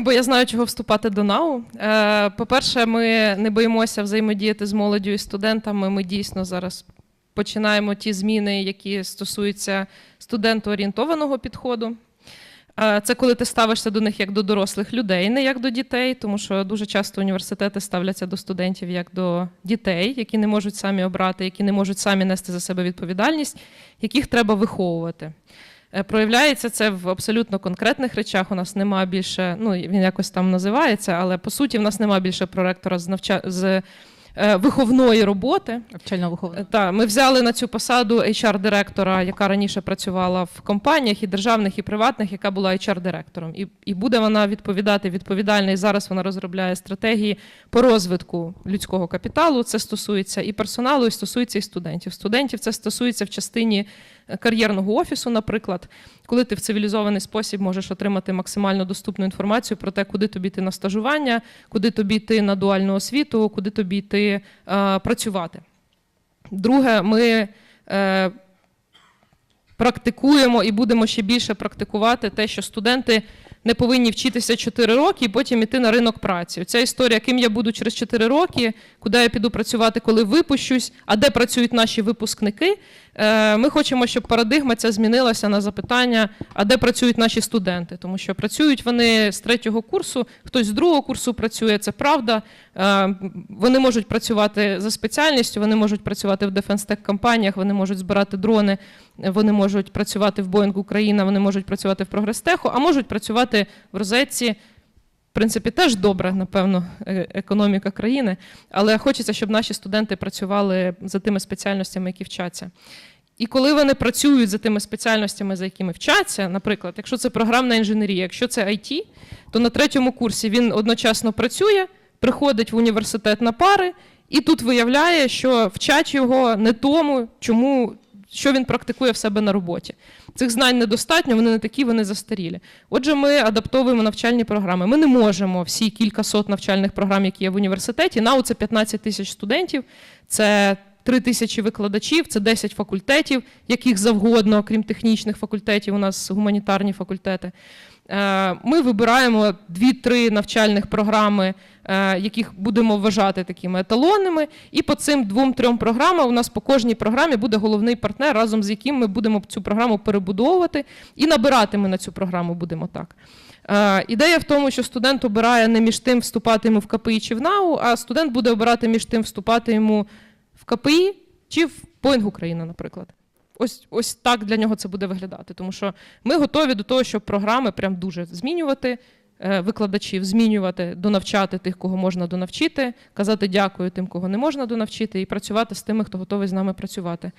бо я знаю, чого вступати до НАУ. Е, По-перше, ми не боїмося взаємодіяти з молоддю і студентами. Ми дійсно зараз починаємо ті зміни, які стосуються студентоорієнтованого підходу. Е, Це коли ти ставишся до них як до дорослих людей, не як до дітей, тому що дуже часто університети ставляться до студентів як до дітей, які не можуть самі обрати, які не можуть самі нести за себе відповідальність, яких треба виховувати. Е, Проявляється це в абсолютно конкретних речах. У нас немає більше, ну він якось там називається, але по суті в нас немає більше проректора з навча з е, виховної роботи. Е, Так, ми взяли на цю посаду HR-директора, яка раніше працювала в компаніях і державних, і приватних, яка була HR-директором. І, і буде вона відповідати відповідально. І зараз вона розробляє стратегії по розвитку людського капіталу. Це стосується і персоналу, і стосується і студентів. Студентів це стосується в частині кар'єрного офісу, наприклад, коли ти в цивілізований спосіб можеш отримати максимально доступну інформацію про те, куди тобі йти на стажування, куди тобі йти на дуальну освіту, куди тобі йти е, працювати. Друге, ми е, практикуємо і будемо ще більше практикувати те, що студенти не повинні вчитися 4 роки і потім іти на ринок праці. Ця історія, ким я буду через 4 роки, куди я піду працювати, коли випущусь, а де працюють наші випускники. Е, Ми хочемо, щоб парадигма ця змінилася на запитання, а де працюють наші студенти, тому що працюють вони з третього курсу, хтось з другого курсу працює, це правда. Е, Вони можуть працювати за спеціальністю, вони можуть працювати в дефенстек компаніях, вони можуть збирати дрони, вони можуть працювати в Боїнг Україна, вони можуть працювати в Прогрестеху, а можуть працювати в розетці. В принципі, теж добра, напевно, е- економіка країни, але хочеться, щоб наші студенти працювали за тими спеціальностями, які вчаться. І коли вони працюють за тими спеціальностями, за якими вчаться, наприклад, якщо це програмна інженерія, якщо це IT, то на третьому курсі він одночасно працює, приходить в університет на пари, і тут виявляє, що вчать його не тому, чому що він практикує в себе на роботі. Цих знань недостатньо, вони не такі, вони застарілі. Отже, ми адаптовуємо навчальні програми. Ми не можемо всі кілька сот навчальних програм, які є в університеті. НАУ це 15 тисяч студентів, це 3 тисячі викладачів, це 10 факультетів, яких завгодно, крім технічних факультетів, у нас гуманітарні факультети. Е, Ми вибираємо 2-3 навчальних програми, е, яких будемо вважати такими еталонними. І по цим двом-трьом програмам у нас по кожній програмі буде головний партнер, разом з яким ми будемо цю програму перебудовувати і набирати ми на цю програму будемо так. Е, Ідея в тому, що студент обирає не між тим, вступати йому в КПІ чи в НАУ, а студент буде обирати між тим, вступати йому в КПІ чи в Боїнг Україна, наприклад. Ось, ось так для нього це буде виглядати. Тому що ми готові до того, щоб програми прям дуже змінювати, викладачів змінювати, донавчати тих, кого можна донавчити, казати дякую тим, кого не можна донавчити, і працювати з тими, хто готовий з нами працювати.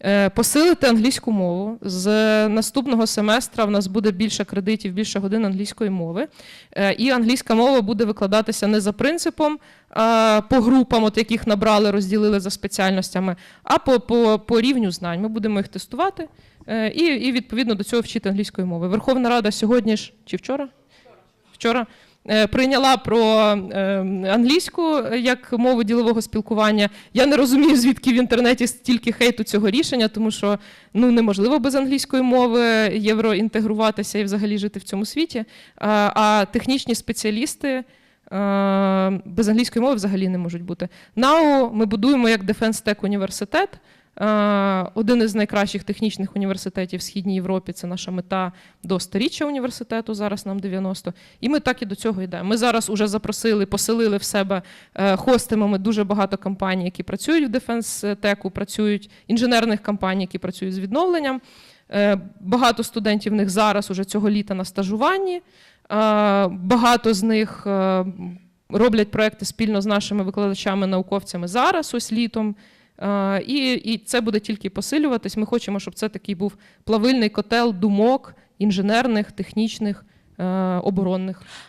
Е, Посилити англійську мову. З наступного семестра в нас буде більше кредитів, більше годин англійської мови. Е, І англійська мова буде викладатися не за принципом по групам, от яких набрали, розділили за спеціальностями, а по, по, по рівню знань. Ми будемо їх тестувати е, і, і відповідно до цього вчити англійської мови. Верховна Рада сьогодні ж чи вчора? Вчора е, прийняла про е, англійську як мову ділового спілкування. Я не розумію, звідки в інтернеті стільки хейту цього рішення, тому що ну неможливо без англійської мови євроінтегруватися і взагалі жити в цьому світі. А, а технічні спеціалісти. е, Без англійської мови взагалі не можуть бути. НАУ ми будуємо як Defense Tech університет. Е, Один із найкращих технічних університетів в Східній Європі це наша мета до сторіччя університету. Зараз нам 90. І ми так і до цього йдемо. Ми зараз уже запросили, поселили в себе е, хостимами дуже багато компаній, які працюють в Tech, працюють інженерних компаній, які працюють з відновленням. Е, Багато студентів в них зараз уже цього літа на стажуванні. Багато з них роблять проекти спільно з нашими викладачами, науковцями зараз, ось літом. Е, І, і це буде тільки посилюватись. Ми хочемо, щоб це такий був плавильний котел думок інженерних, технічних, е, оборонних.